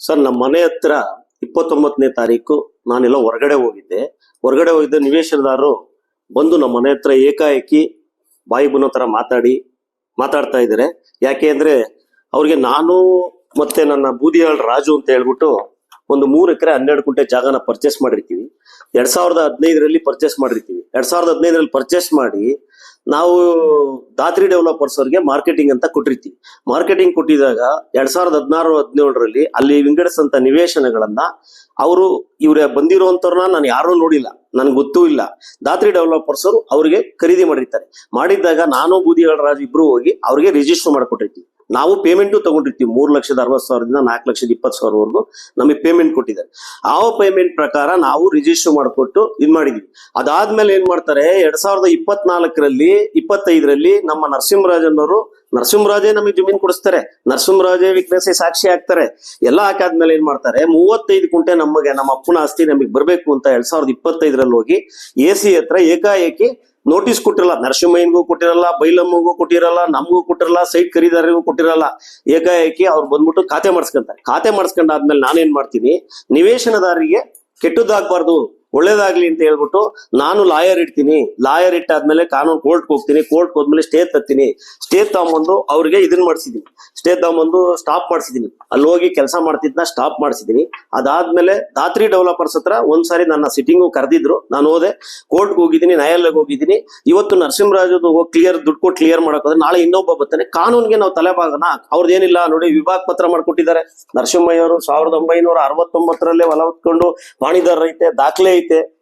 Sir, ನಮ್ಮ ಮನೆ ಹತ್ರ ಇಪ್ಪತ್ತೊಂಬತ್ತನೇ ತಾರೀಕು ನಾನೆಲ್ಲ ಹೊರಗಡೆ ಹೋಗಿದ್ದೆ. ಹೊರಗಡೆ ಹೋಗಿದ್ದ ನಿವೇಶನದಾರರು ಬಂದು ನಮ್ಮ ಮನೆ ಹತ್ರ ಏಕಾಏಕಿ ಬಾಯಿ ಬನ್ನೋ ತರ ಮಾತಾಡಿ, ಮಾತಾಡ್ತಾ ಇದ್ದಾರೆ. ಯಾಕೆ ಅಂದ್ರೆ ಅವ್ರಿಗೆ ನಾನು ಮತ್ತೆ ನನ್ನ ಬೂದಿಯಾಳ್ ರಾಜು ಅಂತ ಹೇಳ್ಬಿಟ್ಟು ಒಂದು ಮೂರು ಎಕರೆ ಹನ್ನೆರಡು ಕುಂಟೆ ಜಾಗನ ಪರ್ಚೇಸ್ ಮಾಡಿರ್ತೀವಿ. ಎರಡ್ ಸಾವಿರದ ಹದಿನೈದರಲ್ಲಿ ಪರ್ಚೇಸ್ ಮಾಡಿರ್ತೀವಿ. ಎರಡ್ ಸಾವಿರದ ಹದಿನೈದರಲ್ಲಿ ಪರ್ಚೇಸ್ ಮಾಡಿ ನಾವು ದಾತ್ರಿ ಡೆವಲಪರ್ಸ್ ಅವ್ರಿಗೆ ಮಾರ್ಕೆಟಿಂಗ್ ಅಂತ ಕೊಟ್ಟಿರ್ತೀವಿ. ಮಾರ್ಕೆಟಿಂಗ್ ಕೊಟ್ಟಿದಾಗ ಎರಡ್ ಸಾವಿರದ ಹದಿನಾರು, ಹದಿನೇಳರಲ್ಲಿ ಅಲ್ಲಿ ವಿಂಗಡಿಸಂತ ನಿವೇಶನಗಳನ್ನ ಅವರು ಇವ್ರ ಬಂದಿರುವಂತವ್ರನ್ನ ನಾನು ಯಾರು ನೋಡಿಲ್ಲ. ನನ್ಗೆ ಗೊತ್ತೂ ಇಲ್ಲ. ದಾತ್ರಿ ಡೆವಲಪರ್ಸ್ ಅವರು ಅವ್ರಿಗೆ ಖರೀದಿ ಮಾಡಿರ್ತಾರೆ. ಮಾಡಿದ್ದಾಗ ನಾನು ಬೂದಿಗಳ ರಾಜ್ ಇಬ್ರು ಹೋಗಿ ಅವ್ರಿಗೆ ರಿಜಿಸ್ಟರ್ ಮಾಡ್ಕೊಟ್ಟಿರ್ತೀವಿ. ನಾವು ಪೇಮೆಂಟು ತಗೊಂಡಿರ್ತೀವಿ. ಮೂರು ಲಕ್ಷದ ಅರವತ್ತು ಸಾವಿರದಿಂದ ನಾಲ್ಕು ಲಕ್ಷದ ಇಪ್ಪತ್ತು ಸಾವಿರವರೆಗೂ ನಮಗೆ ಪೇಮೆಂಟ್ ಕೊಟ್ಟಿದ್ದಾರೆ. ಆ ಪೇಮೆಂಟ್ ಪ್ರಕಾರ ನಾವು ರಿಜಿಸ್ಟರ್ ಮಾಡಿಕೊಟ್ಟು ಇದ್ ಮಾಡಿದ್ವಿ. ಅದಾದ್ಮೇಲೆ ಏನ್ ಮಾಡ್ತಾರೆ, ಎರಡ್ ಸಾವಿರದ ಇಪ್ಪತ್ನಾಲ್ಕರಲ್ಲಿ, ಇಪ್ಪತ್ತೈದರಲ್ಲಿ ನಮ್ಮ ನರಸಿಂಹರಾಜನವರು, ನರಸಿಂಹರಾಜೇ ನಮಗೆ ಜಮೀನು ಕೊಡಿಸ್ತಾರೆ. ನರಸಿಂಹರಾಜೇ ವಿಕ್ರಸಿ ಸಾಕ್ಷಿ ಹಾಕ್ತಾರೆ ಎಲ್ಲ ಹಾಕಾದ್ಮೇಲೆ ಏನ್ ಮಾಡ್ತಾರೆ, ಮೂವತ್ತೈದು ಕುಂಟೆ ನಮಗೆ, ನಮ್ಮ ಅಪ್ಪನ ಆಸ್ತಿ ನಮಗೆ ಬರಬೇಕು ಅಂತ ಎರಡ್ ಸಾವಿರದ ಇಪ್ಪತ್ತೈದರಲ್ಲಿ ಹೋಗಿ ಎ ಸಿ ಹತ್ರ ಏಕಾಏಕಿ ನೋಟಿಸ್ ಕೊಟ್ಟಿರಲ್ಲ, ನರಸಿಂಹಯ್ಯನಿಗೂ ಕೊಟ್ಟಿರಲ್ಲ, ಬೈಲಮ್ಮಗೂ ಕೊಟ್ಟಿರಲ್ಲ, ನಮಗೂ ಕೊಟ್ಟಿರಲ್ಲ, ಸೈಟ್ ಖರೀದಾರರಿಗೂ ಕೊಟ್ಟಿರಲ್ಲ, ಏಕಾಏಕಿ ಅವ್ರು ಬಂದ್ಬಿಟ್ಟು ಖಾತೆ ಮಾಡಿಸ್ಕೊಂತಾರೆ. ಖಾತೆ ಮಾಡಿಸ್ಕೊಂಡಾದ್ಮೇಲೆ ನಾನೇನ್ ಮಾಡ್ತೀನಿ? ನಿವೇಶನದಾರರಿಗೆ ಕೆಟ್ಟದ್ದಾಗ್ಬಾರ್ದು. ಒಳ್ಳೇದಾಗ್ಲಿ ಅಂತ ಹೇಳ್ಬಿಟ್ಟು ನಾನು ಲಾಯರ್ ಇಡ್ತೀನಿ. ಲಾಯರ್ ಇಟ್ಟಾದ್ಮೇಲೆ ಕಾನೂನು ಕೋರ್ಟ್ ಹೋಗ್ತೀನಿ. ಕೋರ್ಟ್ ಹೋದ್ಮೇಲೆ ಸ್ಟೇ ತತ್ತೀನಿ ಸ್ಟೇ ತಗೊಂಬಂದು ಅವ್ರಿಗೆ ಇದನ್ನ ಮಾಡಿಸಿದೀನಿ ಸ್ಟೇ ತಗೊಂಬಂದು ಸ್ಟಾಪ್ ಮಾಡಿಸಿದೀನಿ ಅಲ್ಲಿ ಹೋಗಿ ಕೆಲಸ ಮಾಡ್ತಿದ್ನ ಸ್ಟಾಪ್ ಮಾಡಿಸಿದೀನಿ ಅದಾದ್ಮೇಲೆ ದಾತ್ರಿ ಡೆವಲಪರ್ಸ್ ಹತ್ರ ಒಂದ್ಸಾರಿ ನನ್ನ ಸಿಟ್ಟಿಂಗು ಕರೆದಿದ್ರು. ನಾನು ಹೋದೆ. ಕೋರ್ಟ್ಗೆ ಹೋಗಿದ್ದೀನಿ, ನ್ಯಾಯಾಲಯಕ್ಕೆ ಹೋಗಿದ್ದೀನಿ. ಇವತ್ತು ನರಸಿಂಹರಾಜದು ಕ್ಲಿಯರ್ ದುಡ್ಡು ಕೊಟ್ಟು ಕ್ಲಿಯರ್ ಮಾಡೋಕೋದ್ರೆ ನಾಳೆ ಇನ್ನೊಬ್ಬ ಬರ್ತಾನೆ. ಕಾನೂನಿಗೆ ನಾವು ತಲೆಬಾಗನ ಅವ್ರದ್ದೇನಿಲ್ಲ ನೋಡಿ ವಿಭಾಗ ಪತ್ರ ಮಾಡ್ಕೊಟ್ಟಿದ್ದಾರೆ. ನರಸಿಂಹಯ್ಯವರು ಸಾವಿರದ ಒಂಬೈನೂರ ಅರವತ್ತೊಂಬತ್ತರಲ್ಲೇ ಹೊಲ ಹೊತ್ಕೊಂಡು ದಾಖಲೆ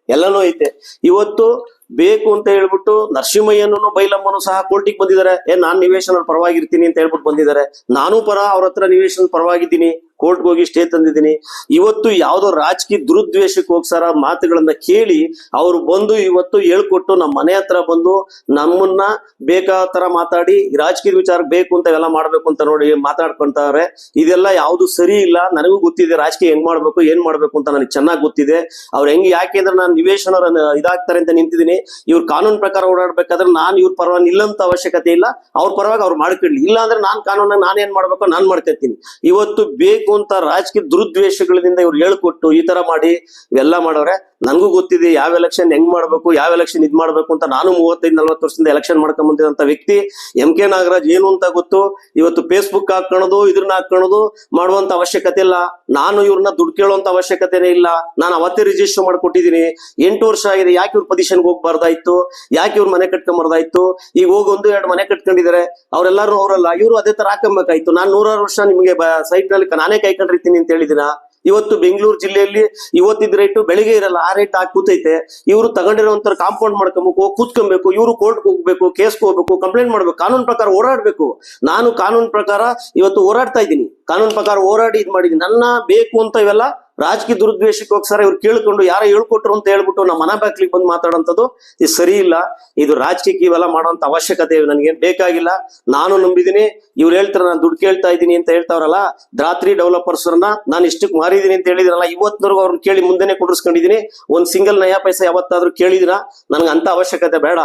ಎಲ್ಲನೂ ಐತೆ. ಇವತ್ತು ಬೇಕು ಅಂತ ಹೇಳ್ಬಿಟ್ಟು ನರಸಿಂಹಯ್ಯನೂ ಬೈಲಮ್ಮನು ಸಹ ಕೋರ್ಟಿಗೆ ಬಂದಿದ್ದಾರೆ. ಏ, ನಾನ್ ನಿವೇಶನ ಪರವಾಗಿರ್ತೀನಿ ಅಂತ ಹೇಳ್ಬಿಟ್ಟು ಬಂದಿದ್ದಾರೆ. ನಾನು ಪರ ಅವ್ರ ಹತ್ರ ನಿವೇಶನ ಪರವಾಗಿದ್ದೀನಿ. ಕೋರ್ಟ್ಗೆ ಹೋಗಿ ಸ್ಟೇ ತಂದಿದ್ದೀನಿ. ಇವತ್ತು ಯಾವುದೋ ರಾಜಕೀಯ ದುರುದ್ವೇಷಕ್ಕೆ ಹೋಗ್ಸಾರ ಮಾತುಗಳನ್ನ ಕೇಳಿ ಅವ್ರು ಬಂದು ಇವತ್ತು ಹೇಳ್ಕೊಟ್ಟು ನಮ್ಮ ಮನೆ ಹತ್ರ ಬಂದು ನಮ್ಮನ್ನ ಬೇಕಾದ ತರ ಮಾತಾಡಿ ರಾಜಕೀಯ ವಿಚಾರ ಬೇಕು ಅಂತ ಎಲ್ಲ ಮಾಡ್ಬೇಕು ಅಂತ ನೋಡಿ ಮಾತಾಡ್ಕೊಂತಾರೆ ಇದೆಲ್ಲ ಯಾವುದು ಸರಿ ಇಲ್ಲ. ನನಗೂ ಗೊತ್ತಿದೆ ರಾಜಕೀಯ ಹೆಂಗ್ ಮಾಡ್ಬೇಕು, ಏನ್ ಮಾಡ್ಬೇಕು ಅಂತ ನನಗೆ ಚೆನ್ನಾಗಿ ಗೊತ್ತಿದೆ. ಅವ್ರು ಹೆಂಗ್ ಯಾಕೆ ಅಂದ್ರೆ ನಾನು ನಿವೇಶನ ಇದಾಗ್ತಾರೆ ಅಂತ ನಿಂತಿದ್ದೀನಿ. ಇವ್ರ ಕಾನೂನು ಪ್ರಕಾರ ಓಡಾಡ್ಬೇಕಾದ್ರೆ ನಾನು ಇವ್ರ ಪರವಾಗಿ ನಿಲ್ಲಂತ ಅವಶ್ಯಕತೆ ಇಲ್ಲ. ಅವ್ರ ಪರವಾಗಿ ಅವ್ರು ಮಾಡ್ಕೊಳ್ಳಿ. ಇಲ್ಲ ಅಂದ್ರೆ ನಾನ್ ಕಾನೂನ ನಾನ್ ಏನ್ ಮಾಡ್ಬೇಕು ನಾನ್ ಮಾಡ್ಕೊತೀನಿ. ಇವತ್ತು ಬೇಕು ಅಂತ ರಾಜಕೀಯ ದುರುದ್ವೇಷಗಳಿಂದ ಇವ್ರು ಹೇಳ್ಕೊಟ್ಟು ಈ ತರ ಮಾಡಿ ಇವೆಲ್ಲ ಮಾಡವ್ರೆ ನನಗೂ ಗೊತ್ತಿದೆ ಯಾವ ಎಲೆಕ್ಷನ್ ಹೆಂಗ್ ಮಾಡ್ಬೇಕು, ಯಾವ ಎಲೆಕ್ಷನ್ ಇದ್ ಮಾಡ್ಬೇಕು ಅಂತ ನಾನು ಮೂವತ್ತೈದು, ನಲ್ವತ್ತು ವರ್ಷದಿಂದ ಎಲೆಕ್ಷನ್ ಮಾಡ್ಕೊಂಡ್ ಬಂದಿರಂತ ವ್ಯಕ್ತಿ, ಎಂ ಕೆ ನಾಗರಾಜ್ ಏನು ಅಂತ ಗೊತ್ತು? ಇವತ್ತು ಫೇಸ್ಬುಕ್ ಹಾಕೊಳ್ಳೋದು ಇದ್ರನ್ನ ಹಾಕೊಳ್ಳೋದು ಮಾಡುವಂತ ಅವಶ್ಯಕತೆ ಇಲ್ಲ. ನಾನು ಇವ್ರನ್ನ ದುಡ್ಡು ಕೇಳುವಂತ ಅವಶ್ಯಕತೆನೇ ಇಲ್ಲ. ನಾನು ಅವತ್ತೇ ರಿಜಿಸ್ಟರ್ ಮಾಡ್ಕೊಟ್ಟಿದ್ದೀನಿ. ಎಂಟು ವರ್ಷ ಆಗಿದೆ. ಯಾಕೆ ಇವ್ರ ಪೊಸಿಷನ್ಗೆ ಹೋಗ್ಬಾರ್ದಾಯ್ತು? ಯಾಕೆ ಇವ್ರ ಮನೆ ಕಟ್ಕೊಂಬಾರ್ದಾಯ್ತು? ಈಗ ಹೋಗಿ ಒಂದು, ಎರಡು ಮನೆ ಕಟ್ಕೊಂಡಿದ್ದಾರೆ. ಅವರೆಲ್ಲರೂ ಅವರಲ್ಲ. ಇವರು ಅದೇ ತರ ಹಾಕಬೇಕಾಯ್ತು ನಾನು ನೂರಾರು ವರ್ಷ ನಿಮಗೆ ಸೈಟ್ನಲ್ಲಿ ನಾನೇ ಕೈಕೊಂಡಿರ್ತೀನಿ ಅಂತ ಹೇಳಿದಿನ ಇವತ್ತು ಬೆಂಗಳೂರು ಜಿಲ್ಲೆಯಲ್ಲಿ ಇವತ್ತಿದ್ ರೇಟು ಬೆಳಿಗ್ಗೆ ಇರಲ್ಲ, ಆ ರೇಟ್ ಹಾಕಿ ಕೂತೈತೆ. ಇವರು ತಗೊಂಡಿರೋಂತರ ಕಾಂಪೌಂಡ್ ಮಾಡ್ಕೊಬೇಕು, ಕೂತ್ಕೊಬೇಕು, ಇವರು ಕೋರ್ಟ್ಗೆ ಹೋಗ್ಬೇಕು ಕೇಸ್ಗೆ ಹೋಗ್ಬೇಕು ಕಂಪ್ಲೇಂಟ್ ಮಾಡ್ಬೇಕು, ಕಾನೂನು ಪ್ರಕಾರ ಓಡಾಡ್ಬೇಕು ನಾನು ಕಾನೂನು ಪ್ರಕಾರ ಇವತ್ತು ಹೋರಾಡ್ತಾ ಇದ್ದೀನಿ. ಕಾನೂನು ಪ್ರಕಾರ ಹೋರಾಡಿ ಇದ್ ಮಾಡಿದೀನಿ ನನ್ನ ಬೇಕು ಅಂತ ಇವೆಲ್ಲ ರಾಜಕೀಯ ದುರುದ್ವೇಷಕ್ಕೋಸ್ಕರ ಇವ್ರು ಕೇಳ್ಕೊಂಡು ಯಾರೋ ಹೇಳ್ಕೊಟ್ರು ಅಂತ ಹೇಳ್ಬಿಟ್ಟು ನಮ್ಮ ಮನೆ ಬಾಕ್ಲಿಗೆ ಬಂದು ಮಾತಾಡೋಂಥದ್ದು, ಇದು ಸರಿ ಇಲ್ಲ. ಇದು ರಾಜಕೀಯಕ್ಕೆ ಇವೆಲ್ಲ ಮಾಡೋಂಥ ಅವಶ್ಯಕತೆ ನನಗೆ ಬೇಕಾಗಿಲ್ಲ. ನಾನು ನಂಬಿದ್ದೀನಿ ಇವ್ರು ಹೇಳ್ತಾರೆ, ನಾನು ದುಡ್ಡು ಕೇಳ್ತಾ ಇದ್ದೀನಿ ಅಂತ ಹೇಳ್ತಾವ್ರಲ್ಲ ದ್ರಾತ್ರಿ ಡೆವಲಪರ್ಸ್ರನ್ನ ನಾನು ಇಷ್ಟಕ್ಕೆ ಮಾರಿದೀನಿ ಅಂತ ಹೇಳಿದ್ರಲ್ಲ, ಇವತ್ತಿನವರೆಗೂ ಅವ್ರನ್ನ ಕೇಳಿ ಮುಂದೆನೆ ಕುಡಿಸ್ಕೊಂಡಿದ್ದೀನಿ ಒಂದ್ ಸಿಂಗಲ್ ನಯಾ ಪೈಸೆ ಯಾವತ್ತಾದ್ರೂ ಕೇಳಿದಿನ ನನಗೆ ಅಂತ ಅವಶ್ಯಕತೆ ಬೇಡ.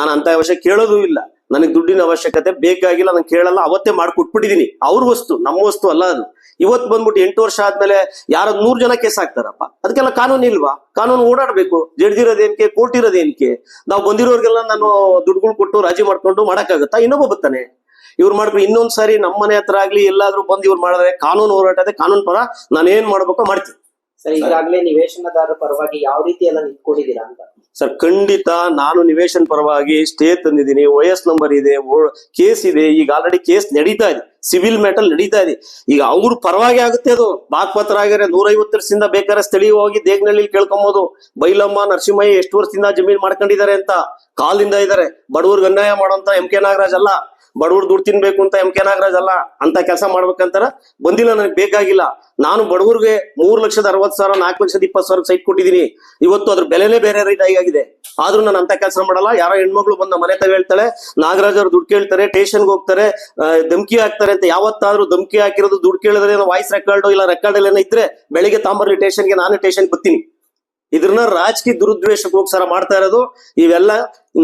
ನಾನು ಅಂತ ಅವಶ್ಯಕ, ಕೇಳೋದು ಇಲ್ಲ. ನನಗೆ ದುಡ್ಡಿನ ಅವಶ್ಯಕತೆ ಬೇಕಾಗಿಲ್ಲ. ನಾನು ಕೇಳಲ್ಲ, ಅವತ್ತೇ ಮಾಡ್ಕೊಟ್ಬಿಟ್ಟಿದೀನಿ. ಅವ್ರ ವಸ್ತು, ನಮ್ಮ ವಸ್ತು ಅಲ್ಲ ಅದು. ಇವತ್ತು ಬಂದ್ಬಿಟ್ಟು ಎಂಟು ವರ್ಷ ಆದ್ಮೇಲೆ ಯಾರೋ ನೂರ್ ಜನ ಕೇಸ್ ಹಾಕ್ತಾರಪ್ಪ. ಅದಕ್ಕೆಲ್ಲ ಕಾನೂನು ಇಲ್ವಾ? ಕಾನೂನು ಓಡಾಡ್ಬೇಕು. ಜಡ್ದಿರೋದೇನ್ಕೆ ಕೋರ್ಟ್ ಇರೋದೇನ್ಕೆ ನಾವು ಬಂದಿರೋರ್ಗೆಲ್ಲ ನಾನು ದುಡ್ಡುಗಳು ಕೊಟ್ಟು ರಾಜಿ ಮಾಡ್ಕೊಂಡು ಮಾಡಕ್ಕಾಗತ್ತಾ? ಇನ್ನೊಬ್ಬ ಬರ್ತಾನೆ. ಇವ್ರು ಮಾಡ್ಕೊಂಡು ಇನ್ನೊಂದ್ ಸಾರಿ ನಮ್ಮ ಮನೆ ಹತ್ರ ಆಗ್ಲಿ, ಎಲ್ಲಾದ್ರೂ ಬಂದು ಇವ್ರು ಮಾಡಿದ್ರೆ ಕಾನೂನು ಹೋರಾಟ ಕಾನೂನು ಪರ ನಾನು ಏನ್ ಮಾಡ್ಬೇಕೋ ಮಾಡ್ತೀನಿ. ಸರ್ ಈಗಾಗಲೇ ನಿವೇಶನದಾರರ ಪರವಾಗಿ ಯಾವ ರೀತಿ ಎಲ್ಲ ನಿಂತ್ಕೊಂಡಿದ್ದೀರಾ ಅಂತ? ಸರ್ ಖಂಡಿತ ನಾನು ನಿವೇಶನ್ ಪರವಾಗಿ ಸ್ಟೇ ತಂದಿದ್ದೀನಿ. ಓ ಎಸ್ ನಂಬರ್ ಇದೆ ಕೇಸ್ ಇದೆ. ಈಗ ಆಲ್ರೆಡಿ ಕೇಸ್ ನಡೀತಾ ಇದೆ. ಸಿವಿಲ್ ಮ್ಯಾಟರ್ ನಡೀತಾ ಇದೆ. ಈಗ ಅವ್ರ ಪರವಾಗಿ ಆಗುತ್ತೆ ಅದು. ಬಾಕ್ಪತ್ರ ಆಗಿರೋ ನೂರೈವತ್ತು ವರ್ಷದಿಂದ ಬೇಕಾದ್ರೆ ಸ್ಥಳೀಯವಾಗಿ ದೇಗ್ನಳ್ಳಿ ಕೇಳ್ಕೊಬಹುದು ಬೈಲಮ್ಮ ನರಸಿಂಹಯ್ಯ ಎಷ್ಟು ವರ್ಷದಿಂದ ಜಮೀನ್ ಮಾಡ್ಕೊಂಡಿದ್ದಾರೆ ಅಂತ. ಕಾಲಿಂದ ಇದ್ದಾರೆ. ಬಡವ್ರಿಗೆ ಅನ್ಯಾಯ ಮಾಡೋಂತ ಎಂ ಕೆ ನಾಗರಾಜ್ ಅಲ್ಲ. ಬಡವ್ರು ದುಡ್ಡು ತಿನ್ಬೇಕು ಅಂತ ಎಂ ಕೆ ನಾಗರಾಜ್ ಅಲ್ಲ, ಅಂತ ಕೆಲಸ ಮಾಡ್ಬೇಕಂತಾರ, ಬಂದಿಲ್ಲ ನನಗೆ ಬೇಕಾಗಿಲ್ಲ. ನಾನು ಬಡವರಿಗೆ ಮೂರ್ ಲಕ್ಷದ ಅರವತ್ ಸಾವಿರ, ನಾಲ್ಕು ಲಕ್ಷದ ಇಪ್ಪತ್ತು ಸಾವಿರ ಸೈಟ್ ಕೊಟ್ಟಿದ್ದೀನಿ ಇವತ್ತು ಅದ್ರ ಬೆಲೆನೇ ಬೇರೆ ರೇಟ್ ಆಗಿದೆ. ಆದ್ರೂ ನಾನು ಅಂತ ಕೆಲಸ ಮಾಡಲ್ಲ, ಯಾರೋ ಹೆಣ್ಮಗಳು ಬಂದ ಮನೆ ತಗ ಹೇಳ್ತಾಳೆ ನಾಗರಾಜ್ ಅವ್ರು ದುಡ್ಡು ಕೇಳ್ತಾರೆ ಟೇಷನ್ಗೆ ಹೋಗ್ತಾರೆ ಧಮಕಿ ಹಾಕ್ತಾರೆ ಅಂತ ಯಾವತ್ತಾದ್ರೂ ಧಮಕಿ ಹಾಕಿರೋದು ದುಡ್ಡು ಕೇಳಿದ್ರೆ ವಾಯ್ಸ್ ರೆಕಾರ್ಡ್ ಇಲ್ಲ ರೆಕಾರ್ಡ್ ಎಲ್ಲ ಇದ್ರೆ ಬೆಳಿಗ್ಗೆ ತಾಂಬರ್ಲಿ ಟೇಷನ್ಗೆ ನಾನು ಸ್ಟೇಷನ್ ಬರ್ತೀನಿ. ಇದ್ರನ್ನ ರಾಜಕೀಯ ದುರುದ್ವೇಷಕ್ಕೋಸ್ಕರ ಮಾಡ್ತಾ ಇರೋದು. ಇವೆಲ್ಲ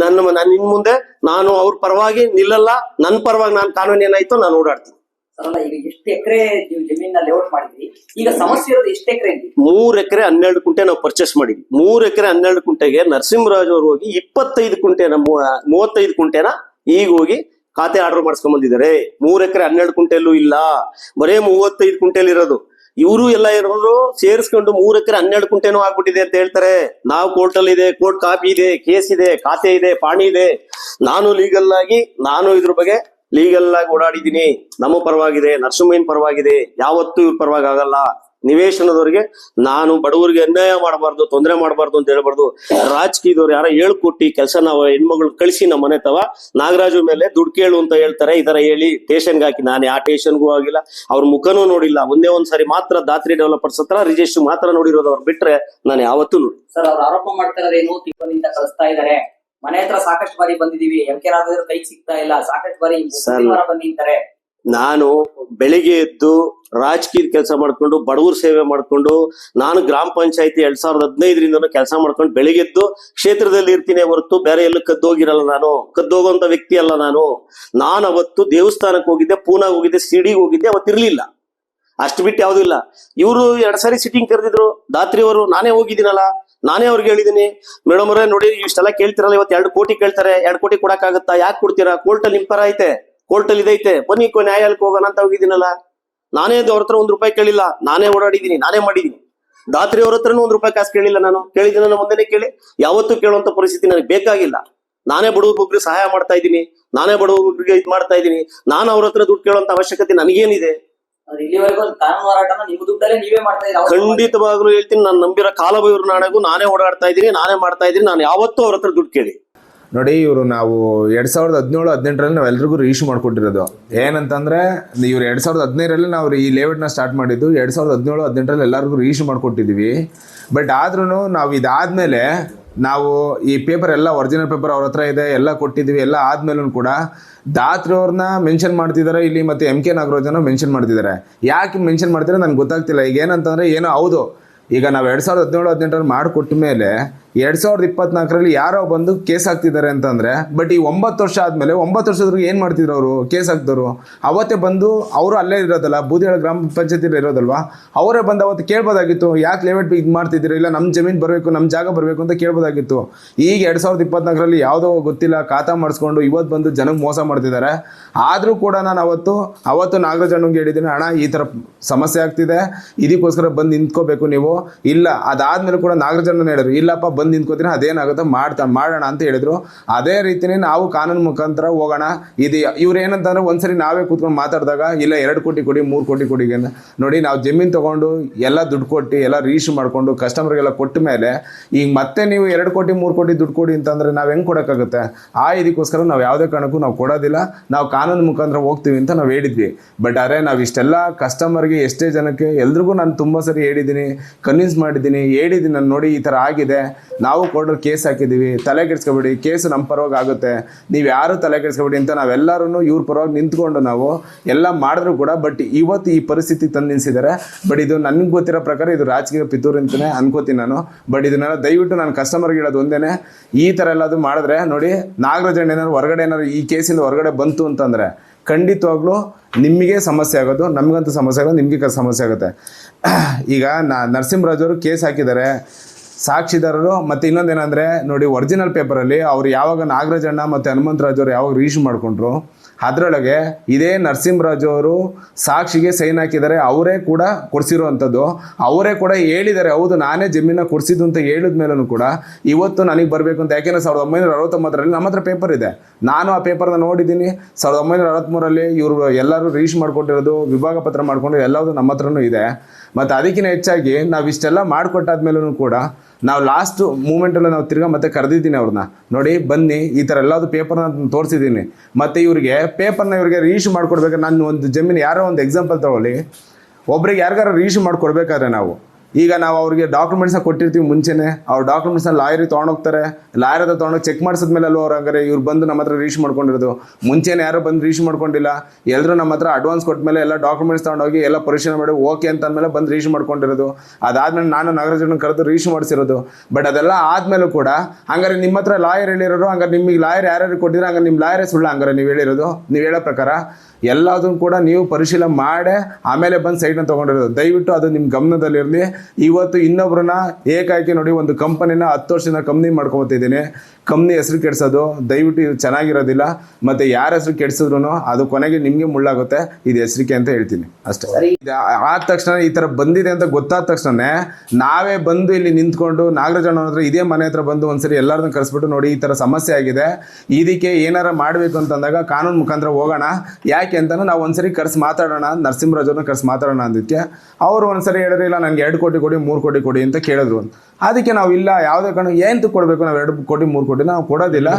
ನನ್ನ ನಾನು ಇನ್ ಮುಂದೆ ನಾನು ಅವ್ರ ಪರವಾಗಿ ನಿಲ್ಲಲ್ಲ. ನನ್ನ ಪರವಾಗಿ ನಾನು ಕಾನೂನು ಏನಾಯ್ತು ನಾನು ಓಡಾಡ್ತೀನಿ. ಅಲ್ಲ ಈಗ ಎಷ್ಟು ಎಕರೆ ನೀವು ಜಮೀನ ಲೇಔಟ್ ಮಾಡಿದ್ರಿ? ಈಗ ಸಮಸ್ಯೆ ಇರೋದು ಎಷ್ಟು ಎಕರೆ ಮೂರ್ ಎಕರೆ ಹನ್ನೆರಡು ಕುಂಟೆ ನಾವು ಪರ್ಚೇಸ್ ಮಾಡಿದ್ವಿ. ಮೂರ್ ಎಕರೆ ಹನ್ನೆರಡು ಕುಂಟೆಗೆ ನರಸಿಂಹರಾಜ್ ಅವರು ಹೋಗಿ ಇಪ್ಪತ್ತೈದು ಕುಂಟೆನ ಮೂವತ್ತೈದು ಕುಂಟೆನ ಈಗ ಹೋಗಿ ಖಾತೆ ಆರ್ಡರ್ ಮಾಡಿಸ್ಕೊಂಡ್ ಬಂದಿದ್ದಾರೆ. ಮೂರ್ ಎಕರೆ ಹನ್ನೆರಡು ಕುಂಟೆಲ್ಲೂ ಇಲ್ಲ. ಬರೇ ಮೂವತ್ತೈದು ಕುಂಟೆಲ್ ಇರೋದು ಇವರು ಎಲ್ಲ ಇರೋರು ಸೇರಿಸ್ಕೊಂಡು ಮೂರ್ ಎಕರೆ, ಹನ್ನೆರಡು ಕುಂಟೆನೂ ಆಗ್ಬಿಟ್ಟಿದೆ ಅಂತ ಹೇಳ್ತಾರೆ. ನಾವು ಕೋರ್ಟ್ ಅಲ್ಲಿ ಇದೆ ಕೋರ್ಟ್ ಕಾಪಿ ಇದೆ ಕೇಸ್ ಇದೆ, ಖಾತೆ ಇದೆ, ಪಾಣಿ ಇದೆ. ನಾನು ಲೀಗಲ್ ಆಗಿ, ನಾನು ಇದ್ರ ಬಗ್ಗೆ ಲೀಗಲ್ ಆಗಿ ಓಡಾಡಿದೀನಿ ನಮ್ಮ ಪರವಾಗಿದೆ, ನರಸಿಂಹಯ್ಯನ ಪರವಾಗಿದೆ. ಯಾವತ್ತೂ ಇವ್ರ ಪರವಾಗಿ ಆಗಲ್ಲ. ನಿವೇಶನದವರಿಗೆ ನಾನು ಬಡವರಿಗೆ ಅನ್ಯಾಯ ಮಾಡಬಾರ್ದು ತೊಂದರೆ ಮಾಡಬಾರ್ದು ಅಂತ ಹೇಳ್ಬಾರ್ದು. ರಾಜಕೀಯದವ್ರು ಯಾರ ಹೇಳ್ಕೊಟ್ಟಿ ಕೋಟಿ ಕೆಲಸ ನಾವು ಹೆಣ್ಮಗಳು ಕಳಿಸಿ ನಮ್ಮ ಮನೆ ತವ ನಾಗರಾಜು ಮೇಲೆ ದುಡ್ಡು ಕೇಳು ಅಂತ ಹೇಳ್ತಾರೆ ಈ ತರ ಹೇಳಿ ಟೇಷನ್ಗೆ ಹಾಕಿ. ನಾನು ಯಾವ ಟೇಷನ್ಗೂ ಆಗಿಲ್ಲ ಅವ್ರ ಮುಖನೂ ನೋಡಿಲ್ಲ. ಒಂದೇ ಒಂದ್ ಸಾರಿ ಮಾತ್ರ ದಾತ್ರಿ ಡೆವಲಪರ್ಸ್ ಹತ್ರ ರಿಜೇಶ್ ಮಾತ್ರ ನೋಡಿರೋದು ಅವ್ರು ಬಿಟ್ರೆ ನಾನು ಯಾವತ್ತೂ ನೋಡಿ ಸರ್ ಅವ್ರು ಆರೋಪ ಮಾಡ್ತಾ ಇರೋದೇನು ತಿಪ್ಪನಿಂದ ಕಳಿಸ್ತಾ ಇದಾರೆ. ಮನೆ ಹತ್ರ ಸಾಕಷ್ಟು ಬಾರಿ ಬಂದಿದೀವಿ. ಎಂ ಕೆ ರಾಘವೇಂದ್ರ ಕೈಗೆ ಸಿಗ್ತಾ ಇಲ್ಲ. ಸಾಕಷ್ಟು ಬಾರಿ ಬಂದಿದ್ದಾರೆ. ನಾನು ಬೆಳಿಗ್ಗೆ ಎದ್ದು ರಾಜಕೀಯ ಕೆಲಸ ಮಾಡ್ಕೊಂಡು, ಬಡವರ ಸೇವೆ ಮಾಡ್ಕೊಂಡು, ನಾನು ಗ್ರಾಮ ಪಂಚಾಯತಿ ಎರಡ್ ಸಾವಿರದ ಹದಿನೈದರಿಂದ ಕೆಲಸ ಮಾಡ್ಕೊಂಡು ಬೆಳಿಗ್ಗೆ ಎದ್ದು ಕ್ಷೇತ್ರದಲ್ಲಿ ಇರ್ತೀನಿ ಹೊರತು ಬೇರೆ ಎಲ್ಲೂ ಕದ್ದೋಗಿರಲ್ಲ ನಾನು. ಕದ್ದೋಗುವಂತ ವ್ಯಕ್ತಿ ಅಲ್ಲ ನಾನು. ನಾನು ಅವತ್ತು ದೇವಸ್ಥಾನಕ್ಕೆ ಹೋಗಿದ್ದೆ, ಪೂನಾಗ್ ಹೋಗಿದ್ದೆ, ಸಿಡಿಗೆ ಹೋಗಿದ್ದೆ, ಅವತ್ತಿರ್ಲಿಲ್ಲ. ಅಷ್ಟು ಬಿಟ್ಟು ಯಾವ್ದು ಇಲ್ಲ. ಇವರು ಎರಡ್ ಸಾರಿ ಸಿಟ್ಟಿಂಗ್ ಕರೆದಿದ್ರು. ದಾತ್ರಿ ಅವರು, ನಾನೇ ಹೋಗಿದ್ದೀನಲ್ಲ. ನಾನೇ ಅವ್ರಿಗೆ ಹೇಳಿದೀನಿ ಮೇಡಮ್ ಅವರೇ, ನೋಡಿ, ಇಷ್ಟೆಲ್ಲ ಕೇಳ್ತಿರಲ್ಲ, ಇವತ್ತು ಎರಡು ಕೋಟಿ ಕೇಳ್ತಾರೆ. ಎರಡು ಕೋಟಿ ಕೊಡಕ್ಕಾಗತ್ತಾ? ಯಾಕೆ ಕೊಡ್ತೀರಾ? ಕೋರ್ಟಲ್ಲಿ ನಿಮ್ ಪರ ಐತೆ. ಕೋರ್ಟಲ್ಲಿ ಇದೈತೆ ಬನ್ನಿ ಕೊ- ನ್ಯಾಯಾಲಯಕ್ಕೆ ಹೋಗೋಣ ಅಂತ ಹೋಗಿದ್ದೀನಲ್ಲ. ನಾನೇ ಅವ್ರ ಹತ್ರ ಒಂದ್ ರೂಪಾಯಿ ಕೇಳಿಲ್ಲ. ನಾನೇ ಓಡಾಡಿದೀನಿ ನಾನೇ ಮಾಡಿದೀನಿ ದಾತ್ರಿ ಅವ್ರ ಹತ್ರನೂ ಒಂದ್ ರೂಪಾಯಿ ಕಾಸು ಕೇಳಿಲ್ಲ ನಾನು. ಕೇಳಿದ್ದೀನಿ ನಾನು ಮುಂದೆನೆ ಕೇಳಿ. ಯಾವತ್ತೂ ಕೇಳುವಂತ ಪರಿಸ್ಥಿತಿ ನನಗೆ ಬೇಕಾಗಿಲ್ಲ. ನಾನೇ ಬಡವ್ರಿಗೆ ಸಹಾಯ ಮಾಡ್ತಾ ಇದ್ದೀನಿ. ನಾನೇ ಬಡವ್ರಿಗೆ ಇದು ಮಾಡ್ತಾ ಇದ್ದೀನಿ. ನಾನು ಅವ್ರ ಹತ್ರ ದುಡ್ಡು ಕೇಳುವಂತ ಅವಶ್ಯಕತೆ ನನಗೇನಿದೆ. ಖಂಡಿತವಾಗ್ಲೂ ಹೇಳ್ತೀನಿ ನಾನು ನಂಬಿರೋ ಕಾಲಭೈವ್ರ ನಾಡಗೂ ನಾನೇ ಓಡಾಡ್ತಾ ಇದ್ದೀನಿ ನಾನೇ ಮಾಡ್ತಾ ಇದ್ದೀನಿ. ನಾನು ಯಾವತ್ತೂ ಅವ್ರ ಹತ್ರ ದುಡ್ಡು ಕೇಳಿ. ನೋಡಿ, ಇವರು ನಾವು ಎರಡು ಸಾವಿರದ ಹದಿನೇಳು, ಹದಿನೆಂಟರಲ್ಲಿ ನಾವು ಎಲ್ರಿಗೂ ರೀಶ್ ಮಾಡಿಕೊಟ್ಟಿರೋದು. ಏನಂತಂದರೆ, ಇವ್ರು ಎರಡು ಸಾವಿರದ ಹದಿನೈದರಲ್ಲಿ ನಾವು ಈ ಲೇಔಟ್ನ ಸ್ಟಾರ್ಟ್ ಮಾಡಿದ್ದು, ಎರಡು ಸಾವಿರದ ಹದಿನೇಳು, ಹದಿನೆಂಟರಲ್ಲಿ ಎಲ್ಲರಿಗೂ ರೀಶ್ ಮಾಡಿಕೊಟ್ಟಿದ್ದೀವಿ ಬಟ್ ಆದ್ರೂ ನಾವು ಇದಾದಮೇಲೆ ನಾವು ಈ ಪೇಪರ್ ಎಲ್ಲ ಒರಿಜಿನಲ್ ಪೇಪರ್ ಅವ್ರ ಹತ್ರ ಇದೆ, ಎಲ್ಲ ಕೊಟ್ಟಿದ್ದೀವಿ ಎಲ್ಲ ಆದ್ಮೇಲೂ ಕೂಡ ದಾತ್ರಿ ಅವ್ರನ್ನ ಮೆನ್ಷನ್ ಮಾಡ್ತಿದ್ದಾರೆ ಇಲ್ಲಿ ಮತ್ತು ಎಂ ಕೆ ನಾಗರಾಜನ ಮೆನ್ಷನ್ ಮಾಡ್ತಿದ್ದಾರೆ ಯಾಕೆ ಮೆನ್ಷನ್ ಮಾಡ್ತಿದ್ದಾರೆ ನನಗೆ ಗೊತ್ತಾಗ್ತಿಲ್ಲ. ಈಗ ಏನಂತಂದರೆ ಏನೋ ಹೌದು. ಈಗ ನಾವು ಎರಡು ಸಾವಿರದ ಹದಿನೇಳು, ಹದಿನೆಂಟರಲ್ಲಿ ಮಾಡಿಕೊಟ್ಟ ಮೇಲೆ ಎರಡು ಸಾವಿರದ ಇಪ್ಪತ್ನಾಲ್ಕರಲ್ಲಿ ಯಾರೋ ಬಂದು ಕೇಸ್ ಹಾಕ್ತಿದ್ದಾರೆ ಅಂತಂದರೆ, ಬಟ್ ಈ ಒಂಬತ್ತು ವರ್ಷ ಆದಮೇಲೆ, ಒಂಬತ್ತು ವರ್ಷದವರೆಗೆ ಏನು ಮಾಡ್ತಿದ್ರು ಅವರು? ಕೇಸ್ ಹಾಕ್ದವರು ಅವತ್ತೇ ಬಂದು ಅವರು ಅಲ್ಲೇ ಇರೋದಲ್ಲ, ಬೂದಿಯಾಳ ಗ್ರಾಮ ಪಂಚಾಯತಿಲಿ ಇರೋದಲ್ವಾ? ಅವರೇ ಬಂದು ಅವತ್ತು ಕೇಳ್ಬೋದಾಗಿತ್ತು, ಯಾಕೆ ಲೇಔಟ್ ಇದು ಮಾಡ್ತಿದ್ದೀರಾ? ಇಲ್ಲ ನಮ್ಮ ಜಮೀನು ಬರಬೇಕು ನಮ್ಮ ಜಾಗ ಬರಬೇಕು ಅಂತ ಕೇಳ್ಬೋದಾಗಿತ್ತು. ಈಗ ಎರಡು ಸಾವಿರದ ಇಪ್ಪತ್ನಾಲ್ಕರಲ್ಲಿ ಯಾವುದೋ ಗೊತ್ತಿಲ್ಲ, ಖಾತಾ ಮಾಡಿಸ್ಕೊಂಡು ಇವತ್ತು ಬಂದು ಜನಕ್ಕೆ ಮೋಸ ಮಾಡ್ತಿದ್ದಾರೆ. ಆದರೂ ಕೂಡ ನಾನು ಅವತ್ತು ಅವತ್ತು ನಾಗರಾಜ್ ಅಣ್ಣಂಗೆ ಹೇಳಿದ್ದೀನಿ, ಅಣ್ಣ, ಈ ಥರ ಸಮಸ್ಯೆ ಆಗ್ತಿದೆ. ಇದಕ್ಕೋಸ್ಕರ ಬಂದು ನಿಂತ್ಕೋಬೇಕು ನೀವು. ಇಲ್ಲ, ಅದಾದ್ಮೇಲೆ ಕೂಡ ನಾಗರಾಜ್ ಅಣ್ಣನ ಹೇಳಿದ್ರು, ಇಲ್ಲಪ್ಪ ಬಂದು ನಿಂತ್ಕೋತೀನಿ ಅದೇನಾಗುತ್ತೋ ಮಾಡ್ತಾ, ಮಾಡೋಣ ಅಂತ ಹೇಳಿದ್ರು. ಅದೇ ರೀತಿನೇ ನಾವು ಕಾನೂನು ಮುಖಾಂತರ ಹೋಗೋಣ. ಇದು ಇವ್ರು ಏನಂತಂದ್ರೆ ಒಂದ್ಸರಿ ನಾವೇ ಕೂತ್ಕೊಂಡು ಮಾತಾಡಿದಾಗ, ಇಲ್ಲ ಎರಡು ಕೋಟಿ ಕೊಡಿ, ಮೂರು ಕೋಟಿ ಕೊಡಿ ಅಂತ. ನೋಡಿ, ನಾವು ಜಮೀನು ತೊಗೊಂಡು ಎಲ್ಲ ದುಡ್ಡು ಕೊಟ್ಟು, ಎಲ್ಲ ರೀಶ್ ಮಾಡಿಕೊಂಡು ಕಸ್ಟಮರ್ಗೆಲ್ಲ ಕೊಟ್ಟ ಮೇಲೆ, ಈಗ ಮತ್ತೆ ನೀವು ಎರಡು ಕೋಟಿ, ಮೂರು ಕೋಟಿ ದುಡ್ಡು ಕೊಡಿ ಅಂತಂದರೆ ನಾವು ಹೆಂಗೆ ಕೊಡೋಕ್ಕಾಗುತ್ತೆ? ಆ ಇದಕ್ಕೋಸ್ಕರ ನಾವು ಯಾವುದೇ ಕಾರಣಕ್ಕೂ ನಾವು ಕೊಡೋದಿಲ್ಲ. ನಾವು ಕಾನೂನು ಮುಖಾಂತರ ಹೋಗ್ತೀವಿ ಅಂತ ನಾವು ಹೇಳಿದ್ವಿ. ಬಟ್ ಅರೆ, ನಾವು ಇಷ್ಟೆಲ್ಲ ಕಸ್ಟಮರ್ಗೆ ಎಷ್ಟೇ ಜನಕ್ಕೆ ಎಲ್ರಿಗೂ ನಾನು ತುಂಬ ಸರಿ ಹೇಳಿದ್ದೀನಿ ಕನ್ವಿನ್ಸ್ ಮಾಡಿದ್ದೀನಿ, ಹೇಳಿದ್ದೀನಿ, ನಾನು ನೋಡಿ ಈ ಥರ ಆಗಿದೆ. ನಾವು ಕೋರ್ಟಲ್ಲಿ ಕೇಸ್ ಹಾಕಿದ್ದೀವಿ, ತಲೆ ಕೆಡಿಸ್ಕೊಬೇಡಿ, ಕೇಸು ನಮ್ಮ ಪರವಾಗಿ ಆಗುತ್ತೆ. ನೀವು ಯಾರು ತಲೆ ಕೆಡಿಸ್ಕೊಬೇಡಿ ಅಂತ ನಾವೆಲ್ಲರೂ ಇವ್ರ ಪರವಾಗಿ ನಿಂತ್ಕೊಂಡು ನಾವು ಎಲ್ಲ ಮಾಡಿದ್ರು ಕೂಡ ಬಟ್ ಇವತ್ತು ಈ ಪರಿಸ್ಥಿತಿ ತಂದು ನಿಲ್ಸಿದ್ದಾರೆ ಬಟ್ ಇದು ನನಗೆ ಗೊತ್ತಿರೋ ಪ್ರಕಾರ ಇದು ರಾಜಕೀಯ ಪಿತೂರು ಅಂತಲೇ ಅನ್ಕೋತೀನಿ ನಾನು. ಬಟ್ ಇದನ್ನೆಲ್ಲ ದಯವಿಟ್ಟು ನಾನು ಕಸ್ಟಮರ್ಗೆ ಹೇಳೋದು ಒಂದೇ ಈ ಥರ ಎಲ್ಲದು ಮಾಡಿದ್ರೆ, ನೋಡಿ ನಾಗರಾಜಣ್ಣ ಏನಾದ್ರು ಹೊರಗಡೆ ಏನಾದ್ರು ಈ ಕೇಸಿಂದ ಹೊರಗಡೆ ಬಂತು ಅಂತಂದರೆ, ಖಂಡಿತವಾಗ್ಲೂ ನಿಮಗೆ ಸಮಸ್ಯೆ ಆಗೋದು, ನಮಗಂತೂ ಸಮಸ್ಯೆ ಆಗೋದು, ನಿಮಗೆ ಸಮಸ್ಯೆ ಆಗುತ್ತೆ. ಈಗ ನಾ ನರಸಿಂಹರಾಜ್ ಅವರು ಕೇಸ್ ಹಾಕಿದ್ದಾರೆ. ಸಾಕ್ಷಿದಾರರು, ಮತ್ತು ಇನ್ನೊಂದೇನೆಂದರೆ ನೋಡಿ ಒರಿಜಿನಲ್ ಪೇಪರಲ್ಲಿ ಅವ್ರು ಯಾವಾಗ ನಾಗರಾಜಣ್ಣ ಮತ್ತು ಹನುಮಂತರಾಜ್ ಅವರು ಯಾವಾಗ ರೀಶ್ ಮಾಡಿಕೊಂಡ್ರು ಅದರೊಳಗೆ ಇದೇ ನರಸಿಂಹರಾಜು ಅವರು ಸಾಕ್ಷಿಗೆ ಸೈನ್ ಹಾಕಿದ್ದಾರೆ ಅವರೇ ಕೂಡ ಕೊಡಿಸಿರುವಂಥದ್ದು. ಅವರೇ ಕೂಡ ಹೇಳಿದ್ದಾರೆ ಹೌದು, ನಾನೇ ಜಮೀನ ಕೊಡಿಸಿದ್ದು ಅಂತ ಹೇಳಿದ ಮೇಲೂ ಕೂಡ ಇವತ್ತು ನನಗೆ ಬರಬೇಕು ಅಂತ, ಯಾಕೆಂದರೆ ಸಾವಿರದ ಒಂಬೈನೂರ ಅರವತ್ತೊಂಬತ್ತರಲ್ಲಿ ನಮ್ಮ ಹತ್ರ ಪೇಪರ್ ಇದೆ. ನಾನು ಆ ಪೇಪರ್ನ ನೋಡಿದ್ದೀನಿ. ಸಾವಿರದ ಒಂಬೈನೂರ ಅರವತ್ತ್ಮೂರಲ್ಲಿ ಇವರು ಎಲ್ಲರೂ ರೀಚ್ ಮಾಡಿಕೊಂಡಿರೋದು ವಿಭಾಗ ಪತ್ರ ಮಾಡಿಕೊಂಡು ಎಲ್ಲದೂ ನಮ್ಮ ಹತ್ರನೂ ಇದೆ. ಮತ್ತು ಅದಕ್ಕಿಂತ ಹೆಚ್ಚಾಗಿ ನಾವು ಇಷ್ಟೆಲ್ಲ ಮಾಡಿಕೊಟ್ಟಾದ್ಮೇಲೂ ಕೂಡ ನಾವು ಲಾಸ್ಟ್ ಮೂಮೆಂಟಲ್ಲಿ ನಾವು ತಿರ್ಗಾ ಮತ್ತೆ ಕರೆದಿದ್ದೀನಿ ಅವ್ರನ್ನ ನೋಡಿ, ಬನ್ನಿ, ಈ ಥರ ಎಲ್ಲದು ಪೇಪರ್ನ ತೋರಿಸಿದ್ದೀನಿ. ಮತ್ತು ಇವ್ರಿಗೆ ಪೇಪರ್ನ ಇವ್ರಿಗೆ ರೀಶು ಮಾಡಿಕೊಡ್ಬೇಕು ನಾನು ಒಂದು ಜಮೀನು ಯಾರೋ ಒಂದು ಎಕ್ಸಾಂಪಲ್ ತಗೊಳ್ಳಿ. ಒಬ್ರಿಗೆ ಯಾರಿಗಾರ ರೀಶು ಮಾಡಿಕೊಡ್ಬೇಕಾದ್ರೆ ನಾವು. ಈಗ ನಾವು ಅವ್ರಿಗೆ ಡಾಕ್ಯುಮೆಂಟ್ಸ್ನ ಕೊಟ್ಟಿರ್ತೀವಿ ಮುಂಚೆನೆ. ಅವ್ರ ಡಾಕ್ಯುಮೆಂಟ್ಸ್ನ ಲಾಯರಿಗೆ ತೊಗೊಂಡೋಗ್ತಾರೆ ಲಾಯರ್ ಹತ್ರ ತೊಗೊಂಡೋಗಿ ಚೆಕ್ ಮಾಡಿಸಿದ್ಮೇಲೆ ಅಲ್ಲೂ ಅವ್ರು ಹಂಗಾರೆ ಇವ್ರು ಬಂದು ನಮ್ಮ ಹತ್ರ ರೀಚ್ ಮಾಡ್ಕೊಂಡಿರೋದು. ಮುಂಚೆನೆ ಯಾರು ಬಂದು ರೀಚ್ ಮಾಡ್ಕೊಂಡಿಲ್ಲ. ಎಲ್ಲರೂ ನಮ್ಮ ಹತ್ರ ಅಡ್ವಾನ್ಸ್ ಕೊಟ್ಮೇಲೆ ಎಲ್ಲ ಡಾಕ್ಯುಮೆಂಟ್ಸ್ ತೊಗೊಂಡೋಗಿ ಎಲ್ಲ ಪರಿಶೀಲನೆ ಮಾಡಿ ಓಕೆ ಅಂತ ಅಂದಮೇಲೆ ಬಂದು ರೀಚ್ ಮಾಡ್ಕೊಂಡಿರೋದು. ಅದಾದಮೇಲೆ ನಾನು ನಾಗರಾಜನ ಕರೆದು ರೀಚ್ ಮಾಡಿಸಿರೋದು. ಬಟ್ ಅದೆಲ್ಲ ಆದ್ಮೇಲೂ ಕೂಡ ಹಂಗಾರೆ ನಿಮ್ಮ ಹತ್ರ ಲಾಯರ್ ಹೇಳಿರೋರು ಹಂಗಾರೆ ನಿಮಗೆ ಲಾಯರ್ ಯಾರ್ಯಾರು ಕೊಟ್ಟಿದ್ರೆ ಹಂಗಾರೆ ನಿಮ್ಮ ಲಾಯರೇ ಸುಳ್ಳು ಹಂಗಾರೆ ನೀವು ಹೇಳಿರೋದು. ನೀವು ಹೇಳೋ ಪ್ರಕಾರ ಎಲ್ಲದನ್ನು ಕೂಡ ನೀವು ಪರಿಶೀಲನೆ ಮಾಡಿ ಆಮೇಲೆ ಬಂದು ಸೈಟ್ನ ತೊಗೊಂಡಿರೋದು. ದಯವಿಟ್ಟು ಅದು ನಿಮ್ಮ ಗಮನದಲ್ಲಿರಲಿ. ಇವತ್ತು ಇನ್ನೊಬ್ಬರನ್ನ ಏಕಾಏಕಿ ನೋಡಿ ಒಂದು ಕಂಪನಿನ ಹತ್ತು ವರ್ಷದಿಂದ ಕಂಪ್ನಿ ಮಾಡ್ಕೊಬತ್ತಿದ್ದೀನಿ ಕಂಪ್ನಿ ಹೆಸರು ಕೆಡಿಸೋದು. ದಯವಿಟ್ಟು ಇದು ಚೆನ್ನಾಗಿರೋದಿಲ್ಲ. ಮತ್ತು ಯಾರ ಹೆಸರು ಕೆಡಿಸಿದ್ರು ಅದು ಕೊನೆಗೆ ನಿಮಗೆ ಮುಳ್ಳಾಗುತ್ತೆ. ಇದು ಹೆಸರಿಕೆ ಅಂತ ಹೇಳ್ತೀನಿ. ಅಷ್ಟೇ. ಇದು ಆದ ತಕ್ಷಣ ಈ ಥರ ಬಂದಿದೆ ಅಂತ ಗೊತ್ತಾದ ತಕ್ಷಣ ನಾವೇ ಬಂದು ಇಲ್ಲಿ ನಿಂತ್ಕೊಂಡು ನಾಗರಾಜಣ್ಣ ಹತ್ರ ಇದೇ ಮನೆ ಹತ್ರ ಬಂದು ಒಂದ್ಸರಿ ಎಲ್ಲರನ್ನೂ ಕರೆಸ್ಬಿಟ್ಟು ನೋಡಿ ಈ ಥರ ಸಮಸ್ಯೆ ಆಗಿದೆ. ಇದಕ್ಕೆ ಏನಾರ ಮಾಡಬೇಕು ಅಂತಂದಾಗ ಕಾನೂನು ಮುಖಾಂತರ ಹೋಗೋಣ. ಯಾಕೆ ಅಂತಲೂ ನಾವು ಒಂದ್ಸರಿ ಕರ್ಸು ಮಾತಾಡೋಣ, ನರಸಿಂಹರಾಜವ್ರನ್ನ ಕರ್ಸು ಮಾತಾಡೋಣ ಅಂದಿತ್ಯ. ಅವರು ಒಂದ್ಸರಿ ಹೇಳಿದ್ರೆ, ಇಲ್ಲ, ನನಗೆ ಎರಡು ಕೋಟಿ ಕೊಡಿ, ಮೂರು ಕೋಟಿ ಕೊಡಿ ಅಂತ ಕೇಳಿದ್ರು ಅಂತ. ಅದಕ್ಕೆ ನಾವು, ಇಲ್ಲ, ಯಾವುದೇ ಕಾರಣ ಏನು ಕೊಡಬೇಕು, ನಾವು ಎರಡು ಕೋಟಿ, ಮೂರು ಕೋಟಿ, ನಾವು ಕೊಡೋದಿಲ್ಲ.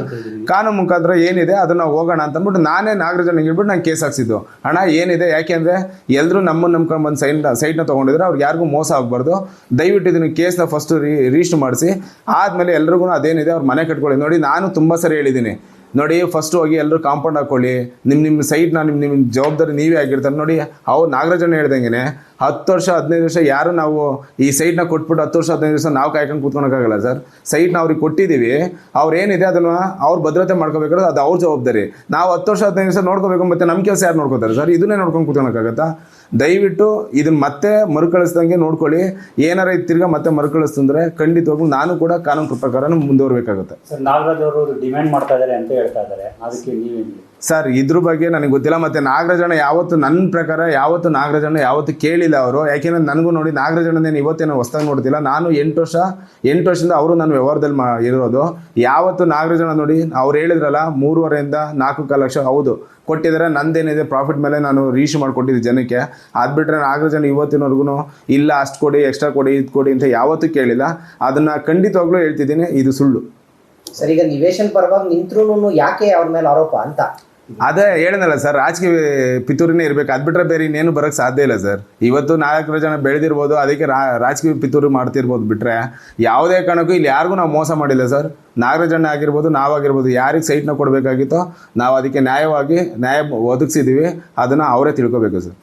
ಕಾನೂನು ಮುಖಾಂತರ ಏನಿದೆ, ಅದನ್ನ ಹೋಗೋಣ ಅಂತ ಅಂದ್ಬಿಟ್ಟು ನಾನೇ ನಾಗರಾಜನಿಗೆ ಹೇಳ್ಬಿಟ್ಟು ನಾನು ಕೇಸ್ ಹಾಕ್ಸಿದ್ದು. ಹಣ ಏನಿದೆ ಯಾಕೆಂದ್ರೆ ಎಲ್ಲರೂ ನಮ್ಮನ್ನು ನಂಬ್ಕೊಂಡು ಬಂದು ಸೈನ್ ಸೈಟ್ನ ತೊಗೊಂಡಿದ್ರೆ ಅವ್ರಿಗೆ ಯಾರಿಗೂ ಮೋಸ ಆಗಬಾರ್ದು. ದಯವಿಟ್ಟು ಇದನ್ನು ಕೇಸ್ನ ಫಸ್ಟ್ ರೀ ರಿಜಿಸ್ಟರ್ ಮಾಡಿಸಿ. ಆದಮೇಲೆ ಎಲ್ರಿಗೂ ಅದೇನಿದೆ, ಅವ್ರ ಮನೆ ಕಟ್ಕೊಳ್ಳಿ. ನೋಡಿ, ನಾನು ತುಂಬ ಸರಿ ಹೇಳಿದ್ದೀನಿ. ನೋಡಿ ಫಸ್ಟ್ ಹೋಗಿ ಎಲ್ಲರೂ ಕಾಂಪೌಂಡ್ ಹಾಕೊಳ್ಳಿ. ನಿಮ್ಮ ನಿಮ್ಮ ಸೈಟ್ನ ನಿಮ್ಮ ನಿಮ್ಮ ಜವಾಬ್ದಾರಿ ನೀವೇ ಆಗಿರ್ತಾರೆ. ನೋಡಿ ಅವ್ರು ನಾಗರಾಜನ ಹೇಳ್ದಂಗೆ ಹತ್ತು ವರ್ಷ, ಹದಿನೈದು ವರ್ಷ ಯಾರು ನಾವು ಈ ಸೈಟ್ನ ಕೊಟ್ಬಿಟ್ಟು ಹತ್ತು ವರ್ಷ, ಹದಿನೈದು ವರ್ಷ ನಾವು ಕಾಯ್ಕೊಂಡು ಕೂತ್ಕೊಳಕ್ಕಾಗಲ್ಲ ಸರ್. ಸೈಟ್ನ ಅವ್ರಿಗೆ ಕೊಟ್ಟಿದ್ದೀವಿ. ಅವ್ರು ಏನಿದೆ ಅದನ್ನು ಅವ್ರ ಭದ್ರತೆ ಮಾಡ್ಕೋಬೇಕಾದ್ರೆ ಅದು ಅವ್ರ ಜವಾಬ್ದಾರಿ. ನಾವು ಹತ್ತು ವರ್ಷ, ಹದಿನೈದು ವರ್ಷ ನೋಡ್ಕೋಬೇಕು, ಮತ್ತೆ ನಮ್ಮ ಕೆಲಸ ಯಾರು ನೋಡ್ಕೋತಾರೆ ಸರ್? ಇದನ್ನೇ ನೋಡ್ಕೊಂಡು ಕೂತ್ಕೊಳಕ್ಕಾಗತ್ತಾ? ದಯವಿಟ್ಟು ಇದನ್ನ ಮತ್ತೆ ಮರುಕಳಿಸ್ದಂಗೆ ನೋಡ್ಕೊಳ್ಳಿ. ಏನಾರ ಇದು ತಿರ್ಗಾ ಮತ್ತೆ ಮರುಕಳಿಸ್ತಂದ್ರೆ ಖಂಡಿತವಾಗ್ಲೂ ನಾನು ಕೂಡ ಕಾನೂನು ಪ್ರಕಾರ ಮುಂದುವರಬೇಕಾಗುತ್ತೆ. ಸರ್, ನಾಗರಾಜ್ ಅವರು ಡಿಮ್ಯಾಂಡ್ ಮಾಡ್ತಾ ಇದ್ದಾರೆ ಅಂತ ಹೇಳ್ತಾ ಇದ್ದಾರೆ ಅದಕ್ಕೆ ನೀವೇನು ಸರ್, ಇದ್ರ ಬಗ್ಗೆ ನನಗೆ ಗೊತ್ತಿಲ್ಲ. ಮತ್ತೆ ನಾಗರಾಜಣ್ಣ ಯಾವತ್ತು ನನ್ನ ಪ್ರಕಾರ, ಯಾವತ್ತು ನಾಗರಾಜಣ್ಣ ಯಾವತ್ತು ಕೇಳಿಲ್ಲ ಅವರು. ಯಾಕೆಂದ್ರೆ ನನಗೂ ನೋಡಿ ನಾಗರಾಜಣ್ಣನೇನು ಇವತ್ತೇನು ಹೊಸ್ದಾಗಿ ನೋಡ್ತಿಲ್ಲ. ನಾನು ಎಂಟು ವರ್ಷ, ಎಂಟು ವರ್ಷದಿಂದ ಅವರು ನನ್ನ ವ್ಯವಹಾರದಲ್ಲಿ ಮಾ, ಇರೋದು. ಯಾವತ್ತು ನಾಗರಾಜಣ್ಣ ನೋಡಿ, ಅವ್ರು ಹೇಳಿದ್ರಲ್ಲ, ಮೂರುವರೆಯಿಂದ ನಾಲ್ಕು ಕಾಲು ಲಕ್ಷ, ಹೌದು. ಕೊಟ್ಟಿದ್ದಾರೆ ನಂದೇನಿದೆ ಪ್ರಾಫಿಟ್ ಮೇಲೆ ನಾನು ರೀಶ್ ಮಾಡಿಕೊಟ್ಟಿದ್ದೆ ಜನಕ್ಕೆ. ಅದು ಬಿಟ್ಟರೆ ನಾಗರಾಜಣ್ಣ ಇವತ್ತಿನವರೆಗೂ ಇಲ್ಲ, ಅಷ್ಟು ಕೊಡಿ ಎಕ್ಸ್ಟ್ರಾ ಕೊಡಿ, ಇದು ಕೊಡಿ ಅಂತ ಯಾವತ್ತೂ ಕೇಳಿಲ್ಲ. ಅದನ್ನು ಖಂಡಿತವಾಗ್ಲೂ ಹೇಳ್ತಿದ್ದೀನಿ, ಇದು ಸುಳ್ಳು. ಸರ್, ಈಗ ನಿವೇಶನ್ ಪರವಾಗಿ ನಿಂತ್ರು ಯಾಕೆ ಅವ್ರ ಮೇಲೆ ಆರೋಪ ಅಂತ? ಅದೇ ಹೇಳಿದ್ನಲ್ಲ ಸರ್, ರಾಜಕೀಯ ಪಿತೂರಿನೇ ಇರಬೇಕು. ಅದು ಬಿಟ್ಟರೆ ಬೇರೆ ಇನ್ನೇನು ಬರೋಕ್ಕೆ ಸಾಧ್ಯ ಇಲ್ಲ ಸರ್. ಇವತ್ತು ನಾಲ್ಕು ಜನ ಬೆಳೆದಿರ್ಬೋದು, ಅದಕ್ಕೆ ರಾಜಕೀಯ ಪಿತೂರಿ ಮಾಡ್ತಿರ್ಬೋದು ಬಿಟ್ಟರೆ ಯಾವುದೇ ಕಾರಣಕ್ಕೂ ಇಲ್ಲಿ ಯಾರಿಗೂ ನಾವು ಮೋಸ ಮಾಡಿಲ್ಲ ಸರ್. ನಾಗರಾಜಣ್ಣ ಆಗಿರ್ಬೋದು, ನಾವಾಗಿರ್ಬೋದು, ಯಾರಿಗೆ ಸೈಟ್ನ ಕೊಡಬೇಕಾಗಿತ್ತೋ, ನಾವು ಅದಕ್ಕೆ ನ್ಯಾಯವಾಗಿ ನ್ಯಾಯ ಒದಗಿಸಿದ್ದೀವಿ ಅದನ್ನು ಅವರೇ ತಿಳ್ಕೊಬೇಕು ಸರ್.